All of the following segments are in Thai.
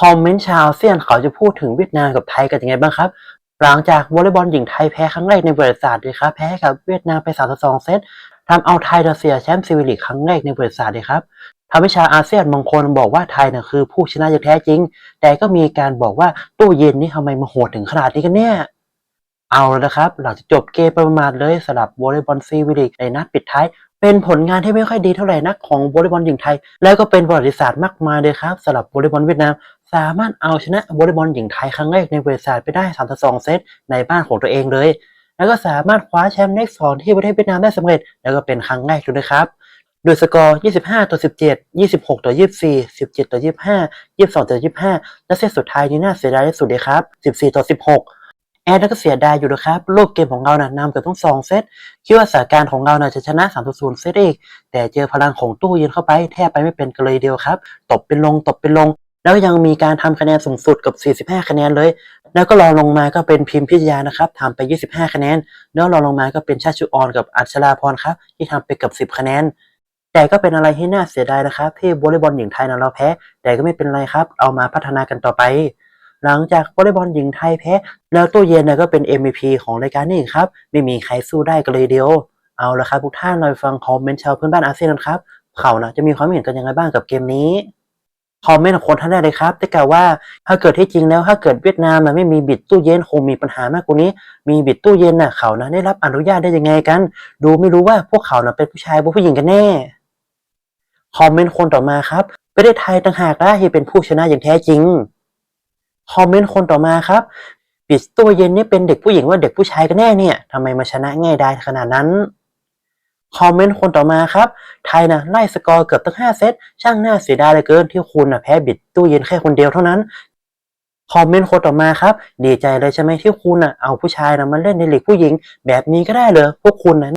คอมเมนต์ชาวเซียนเขาจะพูดถึงเวียดนามกับไทยกันยังไงบ้างครับ หลังจากวอลเลย์บอลหญิงไทยแพ้ครั้งแรกในประวัติศาสตร์เลยครับแพ้กับเวียดนามไป3ต่อ2เซตทำเอาไทยรัสเซียแชมป์ซีวิลีกครั้งแรกในประวัติศาสตร์เลยครับทำให้ชาวอาเซียนบางคนบอกว่าไทยน่ะคือผู้ชนะอย่างแท้จริง แต่ก็มีการบอกว่าตู้เย็นนี่ทำไมมาโหดถึงขนาดนี้กันเนี่ยเอาแล้วนะครับ หลังจากจบเกมประมาณเลยสำหรับวอลเลย์บอลซีวิลีกในนัดปิดท้ายเป็นผลงานที่ไม่ค่อยดีเท่าไหร่นักของวอลเลย์บอลหญิงไทย แล้วก็เป็นประวัติศาสตร์มากมายเลยครับสำหรับวอลเลย์บอลเวียดนาม สามารถเอาชนะวอลเลย์บอลหญิงไทยครั้งแรกในประวัติศาสตร์ไปได้3ต่อ2เซตในบ้านของตัวเองเลย แล้วก็สามารถคว้าแชมป์เลขสองที่ประเทศเวียดนามได้สำเร็จ แล้วก็เป็นครั้งแรกด้วยนะครับโดยสกอร์ 25 ต่อ 17 26 ต่อ 24 17 ต่อ 25 22 ต่อ 25 และเซตสุดท้ายนี้น่าเสียดายที่สุดเลยครับ 14 ต่อ 16 แอดก็เสียดายอยู่นะครับ โลกเกมของเรานะ่ะนำเกือบทั้งสองเซต คิดว่าสถานการณ์ของเราน่ะจะชนะ 3 ต่อ 0 เซตอีก แต่เจอพลังของตู้เย็นเข้าไปแทบไปไม่เป็นกันเลยเดียวครับ ตบเป็นลง ตบเป็นลง แล้วยังมีการทำคะแนนสูงสุดกับ 45 คะแนนเลย แล้วก็รองลงมาก็เป็นพิมพ์พิทยานะครับทำไป 25 คะแนน แล้วรองลงมาก็เป็นชาติชุออนกับอัชราพรครับ ที่ทำไปเกับ 10 คะแนน แต่ก็เป็นอะไรที่น่าเสียดายนะครับ ที่วอลเลย์บอลหญิงไทยนะเราแพ้ แต่ก็ไม่เป็นไรครับ เอามาพัฒนากันต่อไป หลังจากวอลเลย์บอลหญิงไทยแพ้ แล้วตู้เย็นนะก็เป็น MVP ของรายการนี้ครับ ไม่มีใครสู้ได้กันเลยเดียว เอาละครับทุกท่านเราฟังคอมเมนต์ชาวเพื่อนบ้านอาเซียนกันครับ เขานะจะมีความเห็นกันยังไงบ้างกับเกมนี้ คอมเมนต์ของคนท่านแรกเลยครับได้กล่าวว่าถ้าเกิดที่จริงแล้วถ้าเกิดเวียดนามมันไม่มีบิดตู้เย็นคงมีปัญหามากกว่านี้ มีบิดตู้เย็นน่ะเขานะได้รับอนุญาตได้ยังไงกัน ดูไม่รู้ว่าพวกเขานะเป็นผู้ชายหรือผู้หญิงกันแน่คอมเมนต์คนต่อมาครับประเทศไทยต่างหากนะที่เป็นผู้ชนะอย่างแท้จริงคอมเมนต์คนต่อมาครับบิดตู้เย็นนี่เป็นเด็กผู้หญิงว่าเด็กผู้ชายกันแน่เนี่ยทำไมมาชนะง่ายได้ขนาดนั้น คอมเมนต์คนต่อมาครับ ไทยนะไล่สกอร์เกือบตั้งห้าเซต ช่างน่าเสียดายเหลือเกินที่คุณนะแพ้บิดตู้เย็นแค่คนเดียวเท่านั้น คอมเมนต์คนต่อมาครับ ดีใจเลยใช่ไหมที่คุณนะเอาผู้ชายนะมาเล่นในลีกผู้หญิง แบบนี้ก็ได้เลยพวกคุณนะ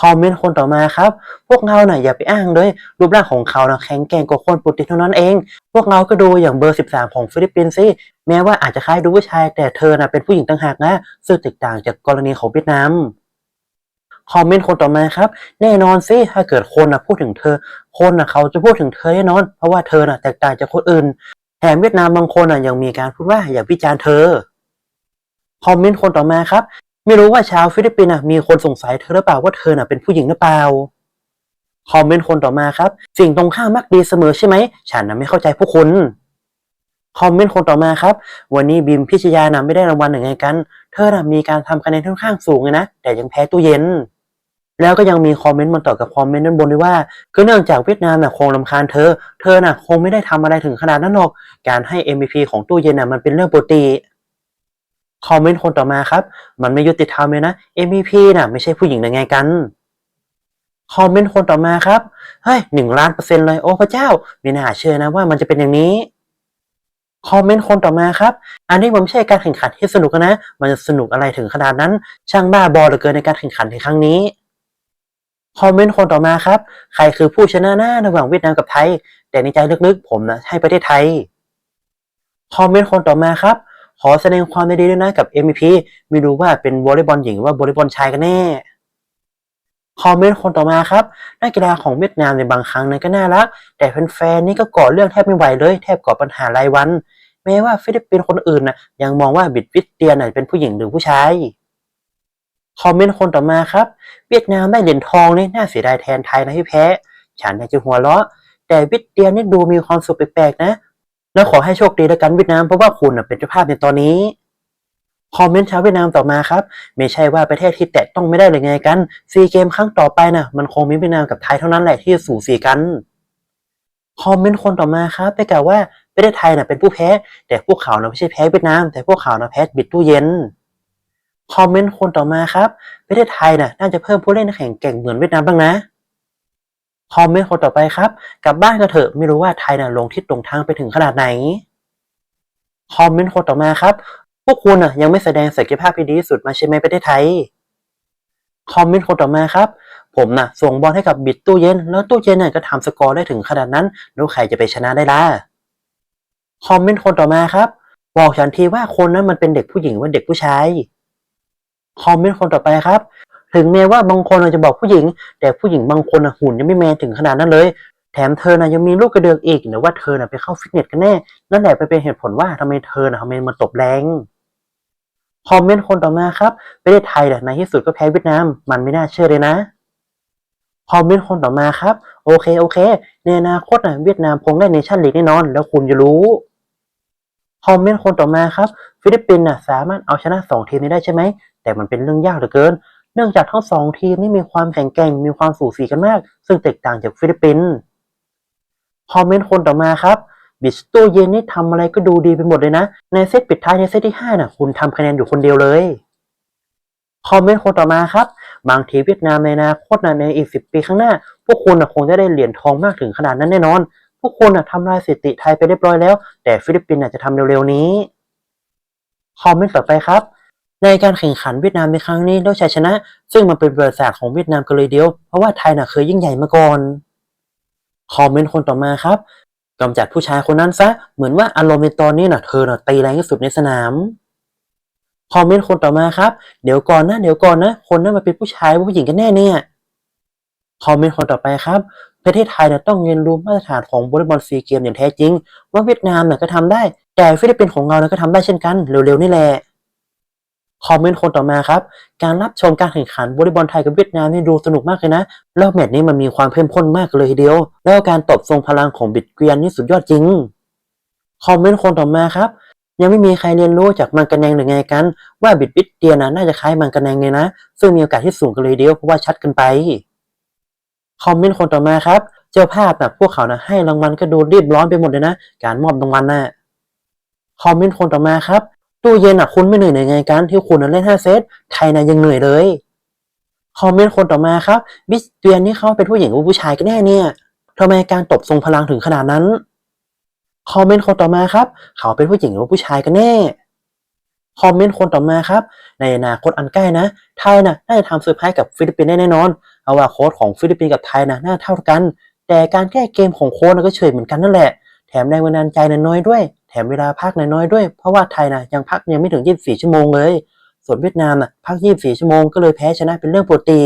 คอมเมนต์คนต่อมาครับ พวกเราน่ะอย่าไปอ้างเลย รูปร่างของเขานะแข็งแกร่งกว่าคนปกติเท่านั้นเอง พวกเราก็ดูอย่างเบอร์ 13 ของฟิลิปปินส์สิแม้ว่าอาจจะคล้ายดูผู้ชายแต่เธอน่ะเป็นผู้หญิงต่างหากนะซึ่งแตกต่างจากกรณีของเวียดนาม คอมเมนต์คนต่อมาครับ แน่นอนสิถ้าเกิดคนนะพูดถึงเธอ คนนะเขาจะพูดถึงเธอแน่นอน เพราะว่าเธอน่ะแตกต่างจากคนอื่นแถมเวียดนามบางคนน่ะยังมีการพูดว่าอย่าวิจารณ์เธอคอมเมนต์คนต่อมาครับ ไม่รู้ว่าชาวฟิลิปปินส์น่ะมีคนสงสัยเธอหรือเปล่าว่าเธอน่ะเป็นผู้หญิงหรือเปล่าคอมเมนต์คนต่อมาครับ สิ่งตรงข้ามมักดีเสมอใช่ไหม ฉันน่ะไม่เข้าใจพวกคุณคอมเมนต์คนต่อมาครับ วันนี้บิมพิชยานะไม่ได้รางวัลหนึ่งไงกัน เธอน่ะมีการทำคะแนนค่อนข้างสูงเลยนะ แต่ยังแพ้ตู้เย็น แล้วก็ยังมีคอมเมนต์มาต่อกับคอมเมนต์ด้านบนด้วยว่า ก็เนื่องจากเวียดนามน่ะคงรำคาญเธอ เธอน่ะคงไม่ได้ทำอะไรถึงขนาดนั้นหรอก การให้ MVP ของตู้เย็นน่ะมันเป็นเรื่องปกติคอมเมนต์คนต่อมาครับ มันไม่ยุติธรรมเลยนะ MVP น่ะไม่ใช่ผู้หญิงได้ไงกันคอมเมนต์คนต่อมาครับ เฮ้ยหนึ่งล้านเปอร์เซ็นต์เลยโอ้พระเจ้าไม่น่าเชื่อนะว่ามันจะเป็นอย่างนี้คอมเมนต์คนต่อมาครับ อันนี้มันไม่ใช่การแข่งขันที่สนุกนะ มันจะสนุกอะไรถึงขนาดนั้น ช่างบ้าบอเหลือเกินในการแข่งขันในครั้งนี้ คอมเมนต์คนต่อมาครับ ใครคือผู้ชนะหน้าระหว่างเวียดนามกับไทย แต่ในใจลึกๆ ผมนะให้ประเทศไทย คอมเมนต์คนต่อมาครับ ขอแสดงความดีด้วยนะกับ MVP ไม่รู้ว่าเป็นวอลเลย์บอลหญิงหรือว่าวอลเลย์บอลชายกันแน่ คอมเมนต์คนต่อมาครับ นักกีฬาของเวียดนามในบางครั้งนั้นก็น่ารัก แต่แฟนๆนี่ก็ก่อเรื่องแทบไม่ไหวเลย แทบก่อปัญหารายวัน แม้ว่าฟิลิปปินส์คนอื่นนะยังมองว่าบิดวิดเตียนเป็นผู้หญิงหรือผู้ชาย คอมเมนต์คนต่อมาครับ เวียดนามได้เหรียญทองนี่น่าเสียดายแทนไทยนะที่แพ้ ฉันอยากจะหัวเราะ แต่วิดเตียนนี่ดูมีความสุขแปลกๆนะ แล้วขอให้โชคดีแล้วกันเวียดนามเพราะว่าคุณเป็นเจ้าภาพในตอนนี้คอมเมนต์ชาวเวียดนามต่อมาครับ ไม่ใช่ว่าประเทศที่แตะต้องไม่ได้เลยไงกันซีเกมครั้งต่อไปน่ะมันคงมีเวียดนามกับไทยเท่านั้นแหละที่จะสู่สีกันคอมเมนต์คนต่อมาครับได้กล่าวว่าประเทศไทยน่ะเป็นผู้แพ้ แต่พวกเขาน่ะไม่ใช่แพ้เวียดนาม แต่พวกเขาน่ะแพ้บิดตู้เย็น คอมเมนต์คนต่อมาครับประเทศไทยน่ะน่าจะเพิ่มผู้เล่นแข่งแกร่งเหมือนเวียดนามบ้างนะคอมเมนต์คนต่อไปครับ กลับบ้านกันเถอะไม่รู้ว่าไทยน่ะลงทิศตรงทางไปถึงขนาดไหนคอมเมนต์คนต่อมาครับ พวกคุณน่ะยังไม่แสดงศักยภาพที่ดีที่สุดมาใช่ไหมประเทศไทยคอมเมนต์คนต่อมาครับ ผมน่ะส่งบอลให้กับบิดตู้เย็น แล้วตู้เย็นน่ะก็ทำสกอร์ได้ถึงขนาดนั้นแล้วใครจะไปชนะได้ล่ะคอมเมนต์คนต่อมาครับบอกฉันทีว่าคนนั้นมันเป็นเด็กผู้หญิงว่าเด็กผู้ชาย คอมเมนต์คนต่อไปครับ ถึงแม้ว่าบางคนอาจจะบอกผู้หญิง แต่ผู้หญิงบางคนหุ่นยังไม่แมนถึงขนาดนั้นเลย แถมเธอนะยังมีลูกกระเดือกอีกหรือว่าเธอนะไปเข้าฟิตเนสกันแน่ นั่นแหละไปเป็นเหตุผลว่าทำไมเธอนะทำไมมาตบแรงคอมเมนต์คนต่อมาครับประเทศไทยเนี่ยในที่สุดก็แพ้เวียดนาม มันไม่น่าเชื่อเลยนะคอมเมนต์คนต่อมาครับ โอเคโอเค ในอนาคตนะเวียดนามคงได้เนชั่นลีกแน่นอน แล้วคุณจะรู้คอมเมนต์คนต่อมาครับ ฟิลิปปินส์น่ะสามารถเอาชนะสองทีมนี้ได้ใช่ไหม แต่มันเป็นเรื่องยากเหลือเกิน เนื่องจากทั้งสองทีมนี่มีความแข็งแกร่งมีความสูสีกันมาก ซึ่งแตกต่างจากฟิลิปปินส์คอมเมนต์คนต่อมาครับบิสตู้เย็นนี่ทำอะไรก็ดูดีไปหมดเลยนะ ในเซตปิดท้ายในเซตที่ห้าน่ะ คุณทำคะแนนอยู่คนเดียวเลยคอมเมนต์คนต่อมาครับ บางทีเวียดนามในอนาคตนะในอีกสิบปีข้างหน้า พวกคุณนะคงจะได้เหรียญทองมากถึงขนาดนั้นแน่นอน พวกคุณนะทำลายสถิติไทยไปเรียบร้อยแล้ว แต่ฟิลิปปินส์จะทำเร็วๆนี้ คอมเมนต์ต่อไปครับ ในการแข่งขันเวียดนามในครั้งนี้ได้ชัยชนะ ซึ่งมันเป็นประวัติศาสตร์ของเวียดนามกันเลยเดียว เพราะว่าไทยน่ะเคยยิ่งใหญ่มาก่อน คอมเมนต์คนต่อมาครับกำจัดผู้ชายคนนั้นซะ เหมือนว่าอารมณ์ในตอนนี้น่ะเธอน่ะตีแรงที่สุดในสนาม คอมเมนต์คนต่อมาครับ เดี๋ยวก่อนนะเดี๋ยวก่อนนะ คนนั้นมาเป็นผู้ชายผู้หญิงกันแน่เนี่ย คอมเมนต์คนต่อไปครับ ประเทศไทยเนี่ยต้องเรียนรู้มาตรฐานของวอลเลย์บอลซีเกมอย่างแท้จริง ว่าเวียดนามเนี่ยก็ทำได้ แต่ฟิลิปปินส์ของเราเนี่ยก็ทำได้เช่นกัน เร็วๆนี่แหละ คอมเมนต์คนต่อมาครับ การรับชมการแข่งขันวอลเลย์บอลไทยกับเวียดนามนี่ดูสนุกมากเลยนะ แล้วแมตช์นี้มันมีความเข้มข้นมากเลยทีเดียว แล้วการตบทรงพลังของบิดเกียนนี่สุดยอดจริง คอมเมนต์คนต่อมาครับ ยังไม่มีใครเรียนรู้จากมังกรแนงหรือไงกัน ว่าบิดบิดเดียนะน่าจะคล้ายมังกรแนงเลยนะ ซึ่งมีโอกาสที่สูงกันเลยเดียวเพราะว่าชัดกันไป คอมเมนต์คนต่อมาครับ เจ้าภาพนะพวกเขานะให้รางวัลก็ดูรีบร้อนไปหมดเลยนะ การมอบรางวัลน่ะคอมเมนต์คนต่อมาครับ ตู้เย็นอะคุณไม่เหนื่อยไงกันที่คุณน่ะเล่นห้าเซตไทยนะยังเหนื่อยเลยคอมเมนต์คนต่อมาครับบิสเตียนนี่เขาเป็นผู้หญิงหรือผู้ชายกันแน่เนี่ยทำไมการตบทรงพลังถึงขนาดนั้นคอมเมนต์คนต่อมาครับเขาเป็นผู้หญิงหรือผู้ชายกันแน่คอมเมนต์คนต่อมาครับ ในอนาคตอันใกล้นะ ไทยนะน่าจะทำเซอร์ไพรส์กับฟิลิปปินส์ได้แน่นอนเอาว่าโค้ชของฟิลิปปินส์กับไทยนะน่าเท่ากัน แต่การแก้เกมของโค้ชนก็เฉยเหมือนกันนั่นแหละ แถมแรงบันดาลใจนะน้อยด้วย ถมเวลาพักน้อยด้วย เพราะว่าไทยนะยังพักยังไม่ถึง 24 ชั่วโมงเลย ส่วนเวียดนามนะพัก 24 ชั่วโมงก็เลยแพ้ชนะเป็นเรื่องปกติ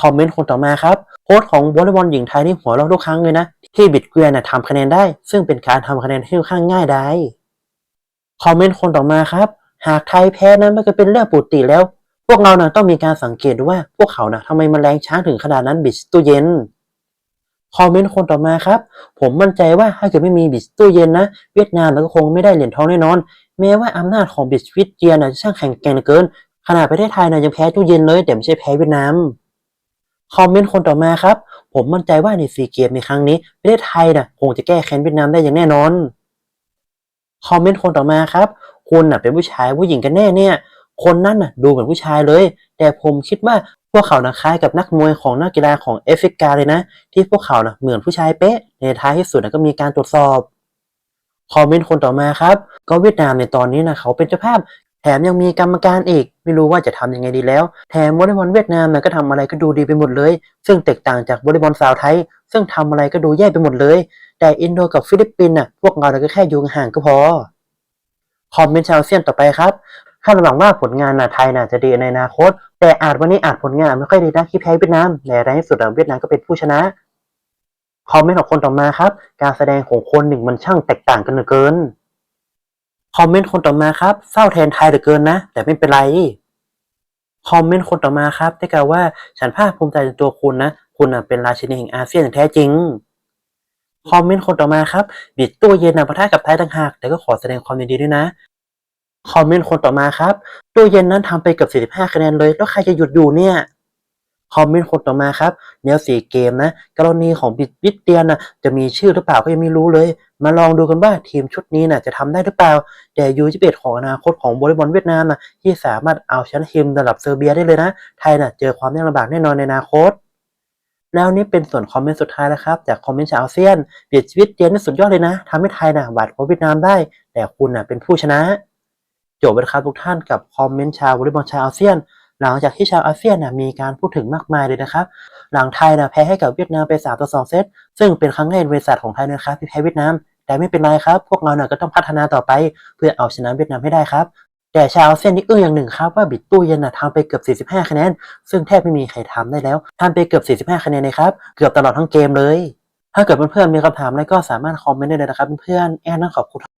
คอมเมนต์คนต่อมาครับ โค้ชของวอลเลย์บอลหญิงไทยนี่หัวเราะทุกครั้งเลยนะ ที่บิดเกวียนนะทำคะแนนได้ ซึ่งเป็นการทำคะแนนที่ค่อนข้างง่ายได้ คอมเมนต์คนต่อมาครับ หากไทยแพ้นั้นมันก็เป็นเรื่องปกติแล้ว พวกเรานะต้องมีการสังเกตดูว่าพวกเขานะทำไมมันแรงช้าถึงขนาดนั้นบิดตู้เย็น คอมเมนต์คนต่อมาครับ ผมมั่นใจว่าถ้าเกิดไม่มีบิดตู้เย็นนะ เวียดนามเราก็คงไม่ได้เหรียญทองแน่นอน แม้ว่าอำนาจของบิดวิดเจียนนะจะช่างแข็งแกร่งเกิน ขนาดประเทศไทยนะยังแพ้ตู้เย็นเลยแต่ไม่ใช่แพ้เวียดนามคอมเมนต์คนต่อมาครับ ผมมั่นใจว่าในซีเกมในครั้งนี้ประเทศไทยนะคงจะแก้แค้นเวียดนามได้อย่างแน่นอนคอมเมนต์คนต่อมาครับ คุณน่ะเป็นผู้ชายผู้หญิงกันแน่เนี่ย คนนั้นน่ะดูเหมือนผู้ชายเลย แต่ผมคิดว่า พวกเขานะคล้ายกับนักมวยของนักกีฬาของแอฟริกาเลยนะ ที่พวกเขานะเหมือนผู้ชายเป๊ะ ในท้ายที่สุดนะก็มีการตรวจสอบคอมเมนต์คนต่อมาครับ ก็เวียดนามในตอนนี้นะเขาเป็นเจ้าภาพ แถมยังมีกรรมการอีก ไม่รู้ว่าจะทำยังไงดีแล้ว แถมวอลเลย์บอลเวียดนามนะก็ทำอะไรก็ดูดีไปหมดเลย ซึ่งแตกต่างจากวอลเลย์บอลสาวไทย ซึ่งทำอะไรก็ดูแย่ไปหมดเลย แต่อินโดกับฟิลิปปินส์น่ะพวกเราก็แค่อยู่ห่างก็พอคอมเมนต์ชาวเซียนต่อไปครับคาดหวังว่าผลงานนะไทยน่ะจะดีในอนาคต แต่อาจวันนี้อาจผลงานไม่ค่อยดีนะที่แพ้เวียดนามแต่ในที่สุดเวียดนามก็เป็นผู้ชนะคอมเมนต์ของคนต่อมาครับ การแสดงของคนหนึ่งมันช่างแตกต่างกันเหลือเกินคอมเมนต์คนต่อมาครับเศร้าแทนไทยเหลือเกินนะ แต่ไม่เป็นไรคอมเมนต์คนต่อมาครับ ได้กล่าวว่าฉันภาคภูมิใจในตัวคุณนะ คุณเป็นราชินีแห่งอาเซียนอย่างแท้จริงคอมเมนต์คนต่อมาครับบิดตู้เย็นนะปะทะกับไทยต่างหาก แต่ก็ขอแสดงความยินดีด้วยนะ คอมเมนต์คนต่อมาครับ ตู้เย็นนั้นทำไปเกือบ45 คะแนนเลย แล้วใครจะหยุดอยู่เนี่ย คอมเมนต์คนต่อมาครับแนวสีเกมนะ กรณีของบิดบิดเตียนนะจะมีชื่อหรือเปล่าก็ยังไม่รู้เลย มาลองดูกันว่าทีมชุดนี้นะจะทำได้หรือเปล่า แต่ยูจิเบตของอนาคตของวอลเลย์บอลเวียดนามนะที่สามารถเอาชนะทีมระดับเซอร์เบียได้เลยนะ ไทยนะเจอความยากลำบากแน่นอนในอนาคตแล้วนี่เป็นส่วนคอมเมนต์สุดท้ายแล้วครับ จากคอมเมนต์ชาวอาเซียนเบียดชีวิตเตียนนี่สุดยอดเลยนะทำให้ไทยนะหวาดกว่าเวียดนามได้ แต่คุณนะเป็นผู้ชนะ จบไปแล้วครับทุกท่านกับคอมเมนต์ชาววอลเลย์บอลชาวอาเซียน หลังจากที่ชาวอาเซียนนะมีการพูดถึงมากมายเลยนะครับ หลังไทยนะแพ้ให้กับเวียดนามไป3ต่อ2เซตซึ่งเป็นครั้งแรกในบริษัทของไทยนะครับที่แพ้เวียดนามแต่ไม่เป็นไรครับ พวกเราเนี่ยก็ต้องพัฒนาต่อไป เพื่อเอาชนะเวียดนามให้ได้ครับ แต่ชาวอาเซียนนี่อึ้งอย่างหนึ่งครับว่าบิดตู้เย็นนะทำไปเกือบ 45 คะแนน ซึ่งแทบไม่มีใครทำได้แล้วทำไปเกือบ 45 คะแนนเลยครับ เกือบตลอดทั้งเกมเลย ถ้าเกิดเพื่อนๆมีคำถามอะไรก็สามารถคอมเมนต์ได้เลยนะครับเพื่อนๆแอนต้องขอบคุณ